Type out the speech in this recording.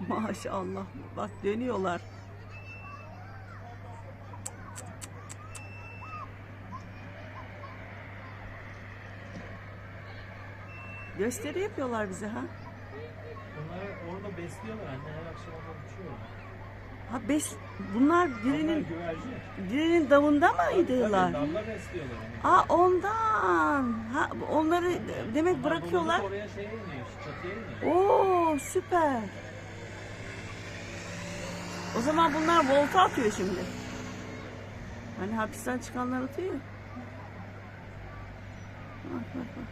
Maşallah. Bak dönüyorlar. Gösteri yapıyorlar bize ha. Onları orada besliyorlar anne her akşam onlar uçuyor. Ha bes bunlar birinin birinin davında Tabii, mıydılar? Damla besliyorlar. Aa ondan. Ha onları demek Onlar bırakıyorlar. Oraya şeye iniyor, çatıya iniyor. Oo süper. Zaman bunlar volta atıyor şimdi. Hani hapisten çıkanlar atıyor. Bak bak bak.